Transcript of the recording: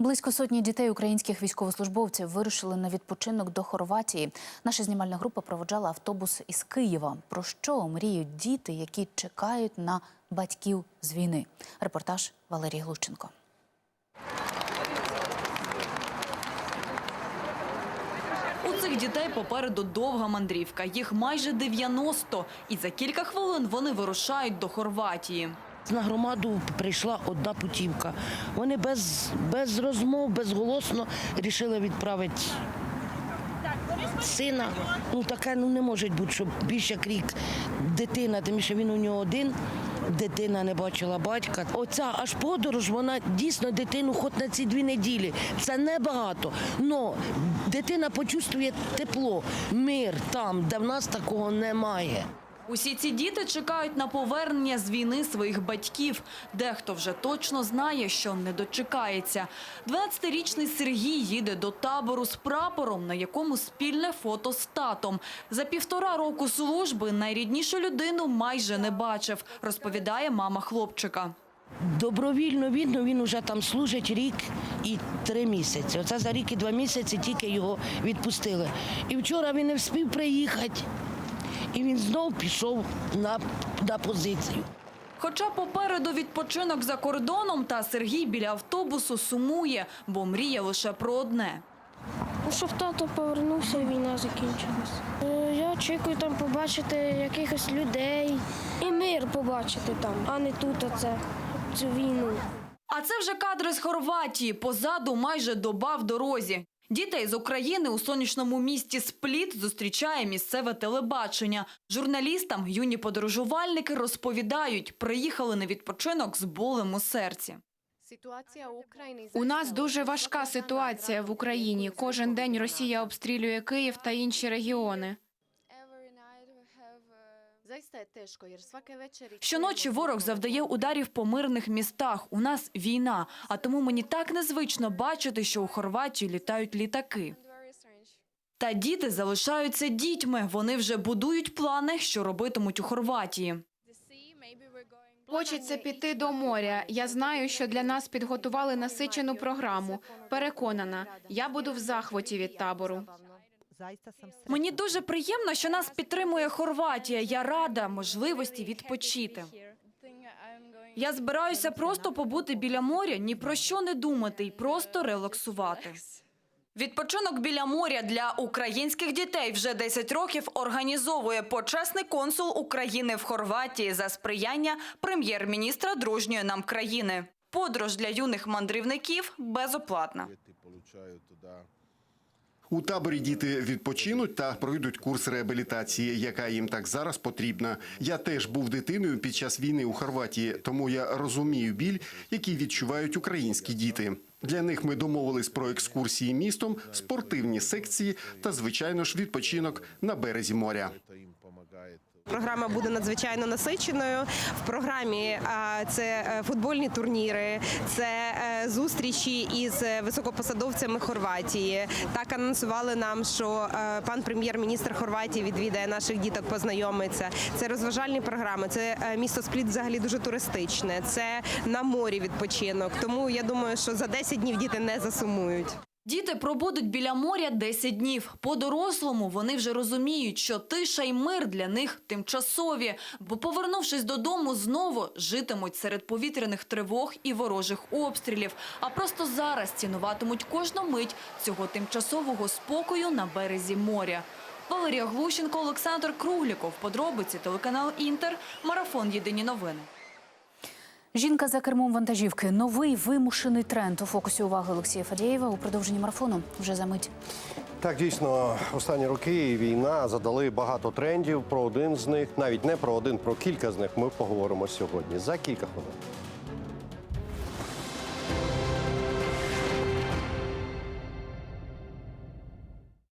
Близько сотні дітей українських військовослужбовців вирушили на відпочинок до Хорватії. Наша знімальна група проводжала автобус із Києва. Про що мріють діти, які чекають на батьків з війни? Репортаж Валерії Глущенко. У цих дітей попереду довга мандрівка. Їх майже 90. І за кілька хвилин вони вирушають до Хорватії. На громаду прийшла одна путівка. Вони без, без розмов, безголосно рішили відправити сина. Ну таке ну, не може бути, щоб більше як рік дитина, тим більше він у нього один. Дитина не бачила батька. Оця аж подорож, вона дійсно дитину хоч на ці дві неділі. Це небагато. Но дитина почувствує тепло, мир там, де в нас такого немає. Усі ці діти чекають на повернення з війни своїх батьків. Дехто вже точно знає, що не дочекається. 12-річний Сергій їде до табору з прапором, на якому спільне фото з татом. За півтора року служби найріднішу людину майже не бачив, розповідає мама хлопчика. Добровільно відно він вже там служить рік і три місяці. Оце за рік і два місяці тільки його відпустили. І вчора він не встиг приїхати, і він знов пішов на, на позицію. Хоча попереду відпочинок за кордоном, та Сергій біля автобусу сумує, бо мріє лише про одне. Ну, щоб тато повернувся, і війна закінчилась. Е, Я очікую там побачити якихось людей і мир побачити там, а не тут оце, цю війну. А це вже кадри з Хорватії. Позаду майже доба в дорозі. Дітей з України у сонячному місті Спліт зустрічає місцеве телебачення. Журналістам юні подорожувальники розповідають, приїхали на відпочинок з болем у серці. У нас дуже важка ситуація в Україні. Кожен день Росія обстрілює Київ та інші регіони. Щоночі ворог завдає ударів по мирних містах. У нас війна, а тому мені так незвично бачити, що у Хорватії літають літаки. Та діти залишаються дітьми. Вони вже будують плани, що робитимуть у Хорватії. Хочеться піти до моря. Я знаю, що для нас підготували насичену програму. Переконана, я буду в захваті від табору. Мені дуже приємно, що нас підтримує Хорватія. Я рада можливості відпочити. Я збираюся просто побути біля моря, ні про що не думати і просто релаксувати. Відпочинок біля моря для українських дітей вже 10 років організовує почесний консул України в Хорватії за сприяння прем'єр-міністра дружньої нам країни. Подорож для юних мандрівників безоплатна. У таборі діти відпочинуть та пройдуть курс реабілітації, яка їм так зараз потрібна. Я теж був дитиною під час війни у Хорватії, тому я розумію біль, який відчувають українські діти. Для них ми домовились про екскурсії містом, спортивні секції та, звичайно ж, відпочинок на березі моря. Програма буде надзвичайно насиченою. В програмі це е, футбольні турніри, це е, зустрічі із високопосадовцями Хорватії. Так анонсували нам, що е, пан прем'єр-міністр Хорватії відвідає наших діток, познайомиться. Це розважальні програми. Це е, місто Спліт взагалі дуже туристичне. Це на морі відпочинок. Тому я думаю, що за 10 днів діти не засумують. Діти пробудуть біля моря 10 днів. По-дорослому вони вже розуміють, що тиша й мир для них тимчасові, бо, повернувшись додому, знову житимуть серед повітряних тривог і ворожих обстрілів, а просто зараз цінуватимуть кожну мить цього тимчасового спокою на березі моря. Валерія Глущенко, Олександр Кругліков. Подробиці телеканал Інтер. Марафон Єдині новини. Жінка за кермом вантажівки. Новий вимушений тренд у фокусі уваги Олексія Фадєєва у продовженні марафону. Вже за мить. Так, дійсно, останні роки війна задали багато трендів. Про один з них, навіть не про один, про кілька з них ми поговоримо сьогодні за кілька хвилин.